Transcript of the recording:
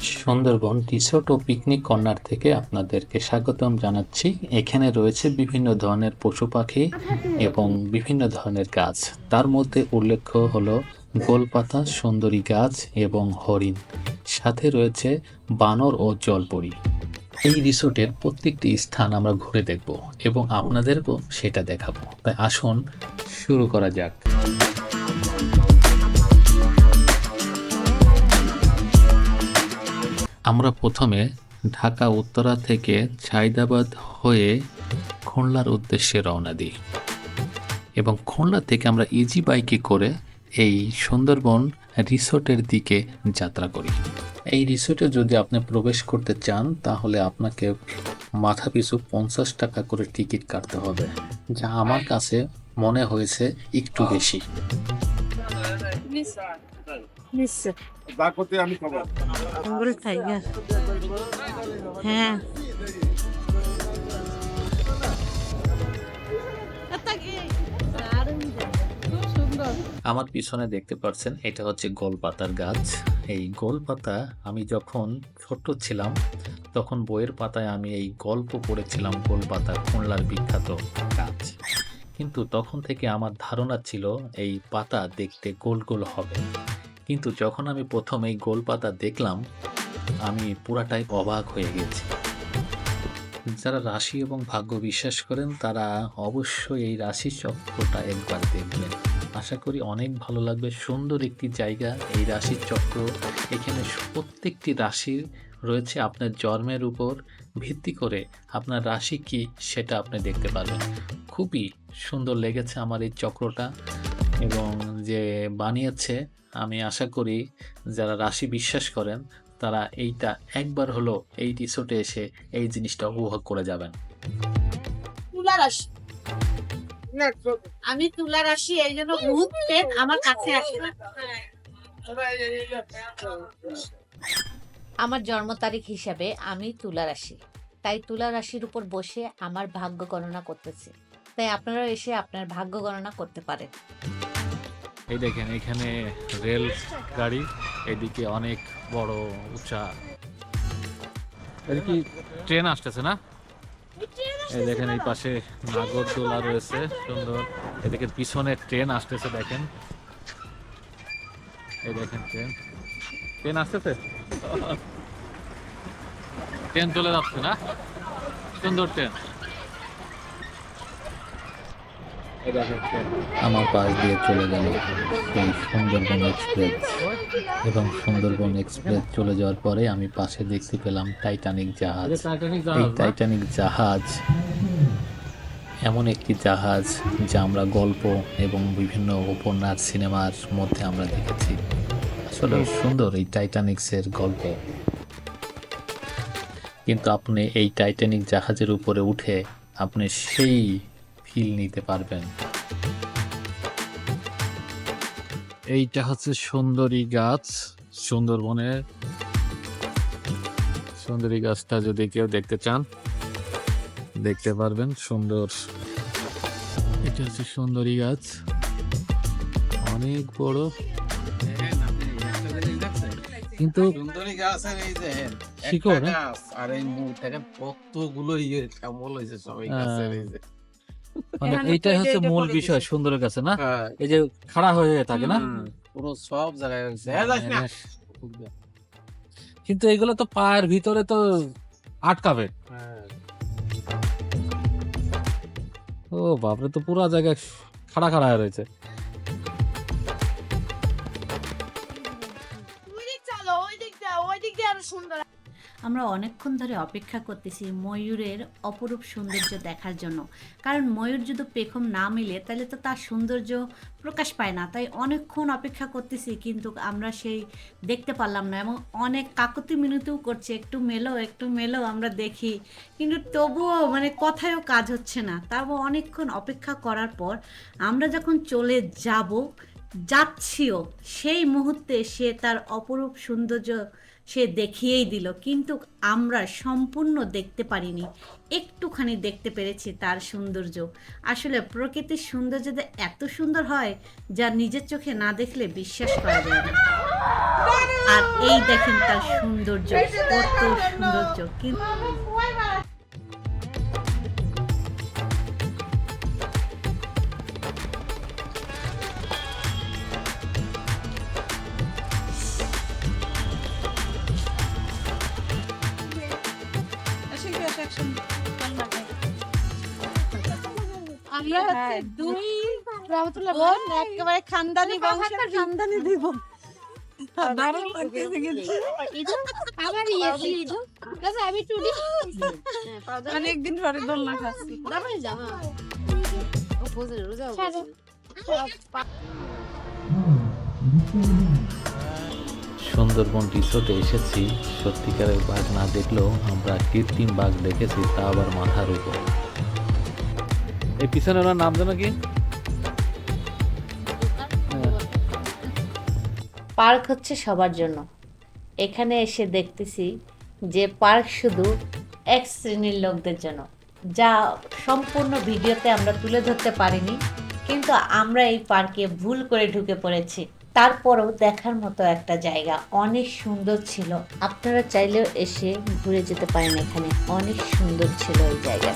Sundarban resort ও picnic corner থেকে আপনাদেরকে স্বাগতম জানাচ্ছি। এখানে রয়েছে বিভিন্ন ধরনের পশু পাখি এবং বিভিন্ন ধরনের গাছ। তার মধ্যে উল্লেখ্য হলো গোলপাতা, সুন্দরী গাছ এবং হরিণ। সাথে রয়েছে বানর ও জলপরি। এই রিসোর্টের প্রত্যেকটি স্থান আমরা ঘুরে দেখব এবং আপনাদেরকেও সেটা দেখাবো। তাই আসুন, শুরু করা যাক। আমরা প্রথমে ঢাকা, উত্তরা থেকে ছাইদাবাদ হয়ে খুলনার উদ্দেশ্যে রওনা দিই এবং খুলনা থেকে আমরা ইজি বাইকে করে এই সুন্দরবন রিসোর্টের দিকে যাত্রা করি। এই রিসোর্টে যদি আপনি প্রবেশ করতে চান, তাহলে আপনাকে মাথা পিছু পঞ্চাশ টাকা করে টিকিট কাটতে হবে, যা আমার কাছে মনে হয়েছে একটু বেশি। নিশ্চয়। দা আমি খবর। বেঙ্গল টাইগার হ্যাঁ। আমার পিছনে দেখতে পাচ্ছেন এটা হচ্ছে গোলপাতার গাছ। এই গোলপাতা আমি যখন ছোট ছিলাম তখন বইয়ের পাতায় আমি এই গল্প পড়েছিলাম গোলপাতা খুলনার বিখ্যাত গাছ। কিন্তু তখন থেকে আমার ধারণা ছিল এই পাতা দেখতে গোল গোল হবে। কিন্তু যখন আমি প্রথম এই গোলপাতা দেখলাম, আমি পুরাটাই অবাক হয়ে গেছি। যারা রাশি এবং ভাগ্য বিশ্বাস করেন, তারা অবশ্যই এই রাশি চক্রটা একবার দেখবেন। আশা করি অনেক ভালো লাগবে। সুন্দর একটি জায়গা এই রাশির চক্র। এখানে প্রত্যেকটি রাশির রয়েছে আপনার জন্মের উপর ভিত্তি করে আপনার রাশি কি সেটা আপনি দেখতে পারবেন। খুবই সুন্দর লেগেছে আমার এই চক্রটা। এবং যে বানিয়েছে আমি আশা করি যারা রাশি বিশ্বাস করেন তারা এইটা একবার হলো এই রিসোর্টে এসে এই জিনিসটা উপভোগ করে যাবেন। তুলা রাশি। আমি তুলা রাশি এই জন্য ঘুরতে আমার কাছে আসে না। আমার জন্ম তারিখ হিসাবে আমি তুলা রাশি। তাই তুলা রাশির উপর বসে আমার ভাগ্য গণনা করতেছি। তাই আপনারা এসে আপনার ভাগ্য গণনা করতে পারেন। এই দেখেন, এখানে রেল গাড়ি, এদিকে অনেক বড় উঁচা। কি ট্রেন আসতেছে না? এই দেখেন, এই পাশে নাগরদোলা রয়েছে, সুন্দর। এদিকে পিছনে ট্রেন আসতেছে, দেখেন। এই দেখেন ট্রেন। ট্রেন আসতেছে? ট্রেন চলে যাচ্ছে না? সুন্দর ট্রেন। আমার পাশ দিয়ে চলে গেল সেই সুন্দরবন এক্সপ্রেস। এবং সুন্দরবন এক্সপ্রেস চলে যাওয়ার পরে আমি পাশে দেখতে পেলাম টাইটানিক জাহাজ। এই টাইটানিক জাহাজ এমন একটি জাহাজ যা আমরা গল্প এবং বিভিন্ন উপন্যাস সিনেমার মধ্যে আমরা দেখেছি। আসলে সুন্দর এই টাইটানিক্সের গল্প। কিন্তু আপনি এই টাইটানিক জাহাজের উপরে উঠে আপনি সেই ফিল নিতে পারবেন। এইটা হচ্ছে সুন্দরী গাছ সুন্দরবনের। সুন্দরী গাছটা যদি কেউ দেখতে চান দেখতে পারবেন সুন্দর। এটা হচ্ছে সুন্দরী গাছ। অনেক বড়। কিন্তু সুন্দরী গাছের এই যে শিকড়, আর এই মুখ দেখেন কতগুলো ইয়ে শ্যামল হয়েছে সবাই। গাছের এই যে। মানে এইটাই হচ্ছে মূল বিষয়। সুন্দরের কাছে না? হ্যাঁ, এই যে খাড়া হয়ে থাকে না? পুরো সব জায়গায় যাস না। কিন্তু এগুলো তো পায়ের ভিতরে তো আটকাবে। হ্যাঁ, ও বাপরে তো পুরো জায়গায় খাড়া খাড়া হয়ে রয়েছে। ওই দিক চলো ওই দিক দিয়ে ওই দিক দিয়ে আরও সুন্দর। আমরা অনেকক্ষণ ধরে অপেক্ষা করতেছি ময়ূরের অপরূপ সৌন্দর্য দেখার জন্য। কারণ ময়ূর যদি পেখম না মিলে, তাহলে তো তার সৌন্দর্য প্রকাশ পায় না। তাই অনেকক্ষণ অপেক্ষা করতেছি, কিন্তু আমরা সেই দেখতে পারলাম না। এবং অনেক কাকতি মিনতিও করছে, একটু মেলো একটু মেলো, আমরা দেখি। কিন্তু তবুও মানে কথায়ও কাজ হচ্ছে না। তারপর অনেকক্ষণ অপেক্ষা করার পর আমরা যখন চলে যাব, যাচ্ছিও, সেই মুহূর্তে সে তার অপরূপ সৌন্দর্য সে দেখিয়েই দিল, কিন্তু আমরা সম্পূর্ণ দেখতে পারিনি। একটুখানি দেখতে পেরেছি তার সৌন্দর্য। আসলে প্রকৃতির সৌন্দর্য যে এত সুন্দর হয়, যা নিজের চোখে না দেখলে বিশ্বাস করা যায় না। আর এই দেখেন তার সৌন্দর্য, কত সৌন্দর্য। কিন্তু আমরা হচ্ছে দুই বোন একেবারে খানদানি বংশের খানদানি দিব। দারুণ লাগতেছে কিন্তু আমার ছিল দাদা আমি টুডি অনেকদিন পরে দোলনা খাচ্ছি রোজা সুন্দরবন রিসোর্টে এসেছি। সত্যিকারের বাঘ না দেখলেও আমরা কৃত্রিম বাঘ দেখেছি তা আবার মাথার উপর। এই পিছনে ওনার নাম যেন কি? পার্ক হচ্ছে সবার জন্য। এখানে এসে দেখতেছি যে পার্ক শুধু এক শ্রেণির লোকদের জন্য। যা সম্পূর্ণ ভিডিওতে আমরা তুলে ধরতে পারিনি, কিন্তু আমরা এই পার্কে ভুল করে ঢুকে পড়েছি। তারপরেও দেখার মতো একটা জায়গা। অনেক সুন্দর ছিল। আপনারা চাইলেও এসে ঘুরে যেতে পারেন এখানে। অনেক সুন্দর ছিল এই জায়গা